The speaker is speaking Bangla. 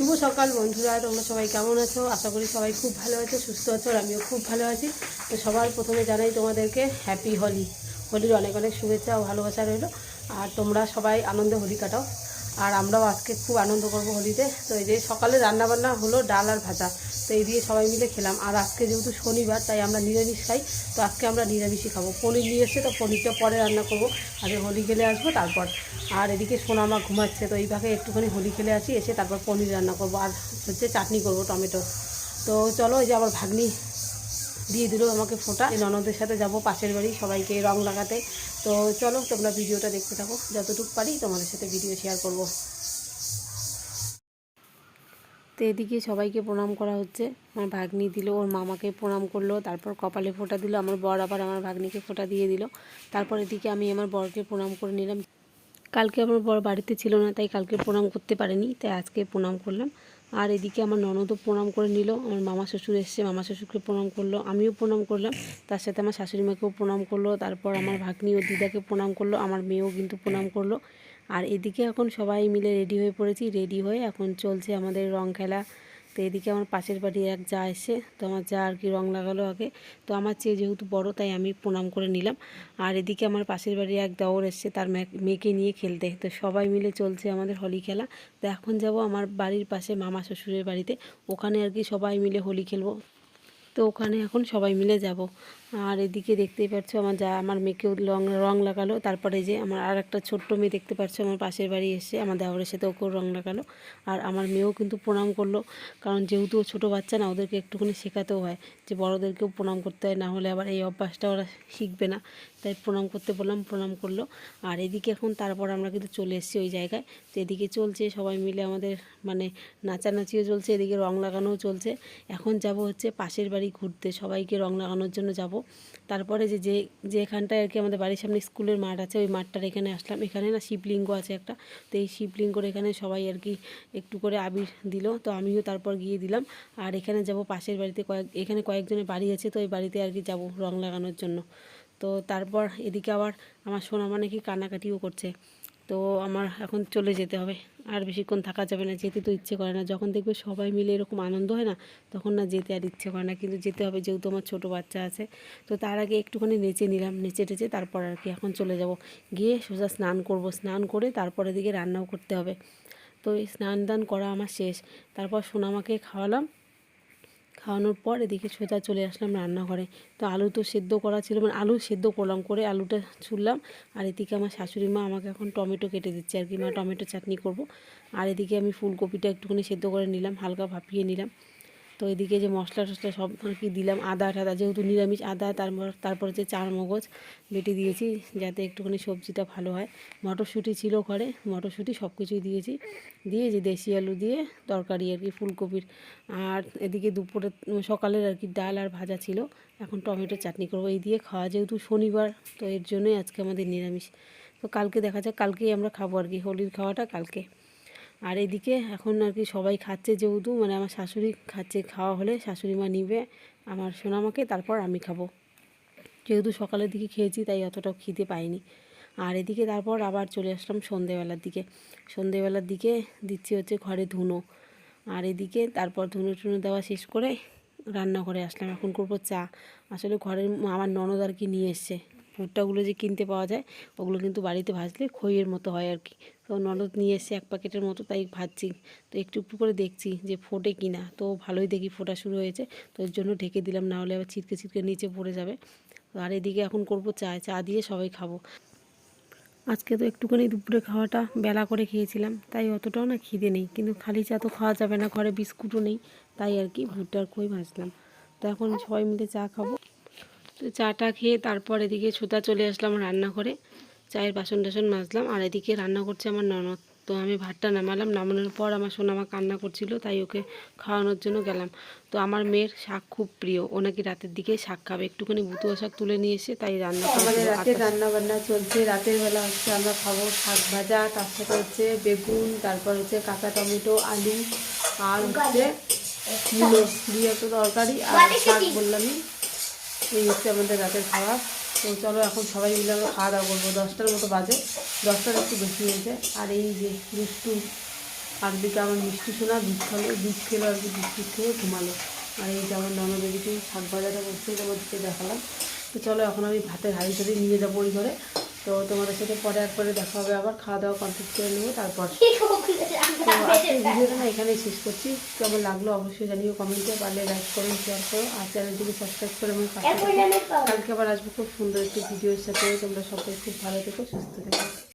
শুভ সকাল বন্ধুরা, তোমরা সবাই কেমন আছো? আশা করি সবাই খুব ভালো আছো, সুস্থ আছো আমিও খুব ভালো আছি। তো সবার প্রথমে জানাই তোমাদেরকে হ্যাপি হোলি হোলির অনেক অনেক শুভেচ্ছা ও ভালোবাসা রইল। আর তোমরা সবাই আনন্দে হোলি কাটাও। আর আমরাও আজকে খুব আনন্দ করব হোলিতে। তো এই যে সকালে রান্নাবান্না হলো ডাল আর ভাজা। তো এই দিয়ে সবাই মিলে খেলাম। আর আজকে যেহেতু শনিবার, তাই আমরা নিরামিষ খাই। তো আজকে আমরা নিরামিষই খাব। পনির নিয়ে এসছে, তো পনিরটা পরে রান্না করব। আগে হোলি খেলে আসব, তারপর। আর এদিকে সোনামা ঘুমাচ্ছে, তো এইভাবে একটুখানি হোলি খেলে আসি, এসে তারপর পনির রান্না করব। আর হচ্ছে চাটনি করব, টমেটো। তো চলো, এই যে আবার ভাগ্নি দিয়ে দিল আমাকে ফোঁটা। ননদের সাথে যাব পাশের বাড়ি সবাইকে রং লাগাতে। তো চলো তোমরা ভিডিওটা দেখতে থাকো। যতটুকু পারি তোমাদের সাথে ভিডিও শেয়ার করব। তো এদিকে সবাইকে প্রণাম করা হচ্ছে। আমার ভাগ্নি দিল, ওর মামাকে প্রণাম করল, তারপর কপালে ফোঁটা দিল, আমার বর আবার আমার ভাগ্নিকে ফোঁটা দিয়ে দিল। তারপর এদিকে আমি আমার বরকে প্রণাম করে নিলাম। কালকে আমার বর বাড়িতে ছিল না, তাই কালকে প্রণাম করতে পারিনি, তাই আজকে প্রণাম করলাম। আর এদিকে আমার ননদও প্রণাম করে নিল, আমার মামা শ্বশুর এসছে, মামা শ্বশুরকে প্রণাম করল, আমিও প্রণাম করলাম, তার সাথে আমার শাশুড়ি মাকেও প্রণাম করল, তারপর আমার ভাগ্নি ও দিদাকে প্রণাম করল, আমার মেয়েও কিন্তু প্রণাম করল। আর এদিকে এখন সবাই মিলে রেডি হয়ে পড়েছি, রেডি হয়ে এখন চলছে আমাদের রং খেলা তো এদিকে আমার পাশের বাড়ি এক যা এসে, তো আমার যা আর কি রং লাগালো আগে। তো আমার চেয়ে যেহেতু বড়, তাই আমি প্রণাম করে নিলাম। আর এদিকে আমার পাশের বাড়ি এক দেওয়ার এসছে তার মেয়েকে নিয়ে খেলতে। তো সবাই মিলে চলছে আমাদের হোলি খেলা। তো এখন যাব আমার বাড়ির পাশে মামা শ্বশুরের বাড়িতে। ওখানে আর কি সবাই মিলে হোলি খেলব। তো ওখানে এখন সবাই মিলে যাব। আর এদিকে দেখতেই পাচ্ছ আমার যা, আমার মেয়েকেও রং রং লাগালো। তারপরে যে আমার আর একটা ছোট্ট মেয়ে দেখতে পাচ্ছ আমার পাশের বাড়ি এসে, আমার দেওয়ারের সাথে ওকেও রং লাগালো। আর আমার মেয়েও কিন্তু প্রণাম করল, কারণ যেহেতু ও ছোটো বাচ্চা না, ওদেরকে একটুখানি শেখাতেও হয় যে বড়োদেরকেও প্রণাম করতে হয়, না হলে আবার এই অভ্যাসটা ওরা শিখবে না। তাই প্রণাম করতে বললাম, প্রণাম করল। আর এদিকে এখন তারপর আমরা কিন্তু চলে এসেছি ওই জায়গায়। তো এদিকে চলছে, সবাই মিলে আমাদের মানে নাচানাচিও চলছে, এদিকে রং লাগানোও চলছে। এখন যাব হচ্ছে পাশের বাড়ি ঘুরতে, সবাইকে রং লাগানোর জন্য যাব। তারপরে যে যে যেখানটায় আর কি আমাদের বাড়ির সামনে স্কুলের মাঠ আছে, ওই মাঠটার এখানে আসলাম। এখানে না শিবলিঙ্গ আছে একটা, তো এই শিবলিঙ্গর এখানে সবাই আর কি একটু করে আবির দিল, তো আমিও তারপর গিয়ে দিলাম। আর এখানে যাব পাশের বাড়িতে কয়েক, এখানে কয়েকজনের বাড়ি আছে, তো ওই বাড়িতে আর কি যাব রং লাগানোর জন্য। তো তারপর এদিকে আবার আমার সোনামা নাকি কান্নাকাটিও করছে। তো আমার এখন চলে যেতে হবে। আর বেশিক্ষণ থাকা যাবে না, যেতে তো ইচ্ছে করে না। যখন দেখবে সবাই মিলে এরকম আনন্দ হয় না, তখন না যেতে আর ইচ্ছে করে না। কিন্তু যেতে হবে, যেহেতু আমার ছোটো বাচ্চা আছে, তো তার আগে একটুখানি নেচে নিলাম। নেচে টেচে তারপর আর কি এখন চলে যাব। গিয়ে সোজা স্নান করব। স্নান করে তারপর দিকে রান্নাও করতে হবে। তো এই স্নান দান করা আমার শেষ। তারপর সোনামাকে খাওয়ালাম। খাওয়ানোর পর এদিকে সোজা চলে আসলাম রান্নাঘরে। তো আলু তো সেদ্ধ করা ছিল মানে আলু সেদ্ধ করলাম করে আলুটা ছুললাম। আর এদিকে আমার শাশুড়ি মা আমাকে এখন টমেটো কেটে দিচ্ছে আর কি মা টমেটো চাটনি করব। আর এদিকে আমি ফুলকপিটা একটুখানি সেদ্ধ করে নিলাম, হালকা ভাপিয়ে নিলাম। তো এদিকে যে মশলা টশলা সব আর কি দিলাম, আদা টাদা যেহেতু নিরামিষ আদা, তারপর তারপর হচ্ছে চার মগজ বেটে দিয়েছি যাতে একটুখানি সবজিটা ভালো হয়। মটরশুঁটি ছিল ঘরে, মটরশুঁটি সব কিছুই দিয়েছি। দিয়ে যে দেশি আলু দিয়ে তরকারি আর কি, ফুলকপির। আর এদিকে দুপুরে, সকালের আর কি ডাল আর ভাজা ছিল, এখন টমেটো চাটনি করব। এই দিয়ে খাওয়া যেহেতু শনিবার, তো এর জন্যই আজকে আমাদের নিরামিষ। তো কালকে দেখা যাক, কালকেই আমরা খাব আর কি, হোলির খাওয়াটা কালকে। আর এদিকে এখন আর কি সবাই খাচ্ছে যেহেতু মানে আমার শাশুড়ি খাচ্ছে, খাওয়া হলে শাশুড়ি মা নিবে, আমার সোনামাকে, তারপর আমি খাব। যেহেতু সকালের দিকে খেয়েছি, তাই অতটাও খিদে পাইনি। আর এদিকে তারপর আবার চলে আসলাম সন্ধেবেলার দিকে। সন্ধেবেলার দিকে দিচ্ছি হচ্ছে ঘরে ধুনো। আর এদিকে তারপর ধুনো টুনো দেওয়া শেষ করে রান্না রান্নাঘরে আসলাম। এখন করব চা। আসলে ঘরের আমার ননদ আর কি নিয়ে এসছে। ভুট্টাগুলো যে কিনতে পাওয়া যায়, ওগুলো কিন্তু বাড়িতে ভাজলে খইয়ের মতো হয় আর কি। তো ননদ নিয়ে এসে এক প্যাকেটের মতো, তাই ভাজছি। তো একটু একটু করে দেখছি যে ফোটে কিনা তো ভালোই দেখি ফোটা শুরু হয়েছে, তো এর জন্য ঢেকে দিলাম, না হলে আবার ছিটকে ছিটকে নিচে পড়ে যাবে। আর এদিকে এখন করব চা চা দিয়ে সবাই খাব। আজকে তো একটুখানি দুপুরে খাওয়াটা বেলা করে খেয়েছিলাম, তাই অতটাও না খিদে নেই। কিন্তু খালি চা তো খাওয়া যাবে না, ঘরে বিস্কুটও নেই, তাই আর কি ভুট্টার খই ভাজলাম। তো এখন সবাই মিলে চা খাব। তো চাটা খেয়ে তারপর এদিকে সোজা চলে আসলাম রান্নাঘরে। চায়ের বাসন টাসন মাজলাম আর এদিকে রান্না করছে আমার ননদ। তো আমি ভাতটা নামালাম, নামানোর পর আমার সোনা সোনামা কান্না করছিল, তাই ওকে খাওয়ানোর জন্য গেলাম। তো আমার মেয়ের শাক খুব প্রিয়, ও নাকি রাতের দিকে শাক খাবে। একটুখানি বুতুয়া শাক তুলে নিয়ে এসে তাই রান্না আমাদের রাতে রান্না বান্না চলছে, রাতের বেলা হচ্ছে আমরা খাব শাক ভাজা, তার সাথে হচ্ছে বেগুন, তারপর হচ্ছে কাঁচা টমেটো, আলু, আর হচ্ছে একটা তরকারি আর শাক বললামই। এই হচ্ছে আমাদের রাতের খাওয়া। তো চলো এখন সবাই মিলে আমরা খাওয়া দাওয়া করব। দশটার মতো বাজে। দশটার একটু বেশি হয়েছে। আর এই যে দুষ্টু, আর দিকে আমার মিষ্টি শোনা দুধ খালো, দুধ খেলো আর কি বৃষ্টি খেয়ে ঘুমালো। আর এই যে আমার নানা এদিকে শাক বাজারটা করছে তোমাদেরকে দেখালাম। তো চলো এখন আমি ভাতের হাড়ি ধরে নিয়ে যাব ওই ঘরে। তো তোমাদের সাথে পরে একবারে দেখা হবে আবার খাওয়া দাওয়া কমপ্লিট করে নেব তারপর। তো আজকের ভিডিওটা না এখানেই শেষ করছি। কেমন লাগল অবশ্যই জানিও কমেন্টে পারলে লাইক করুন শেয়ার করো আর চ্যানেলটিকে সাবস্ক্রাইব করে আমার। কালকে আবার আসব খুব সুন্দর একটি ভিডিওর সাথে। তোমরা সবাই খুব ভালো থেকো সুস্থ থেকো।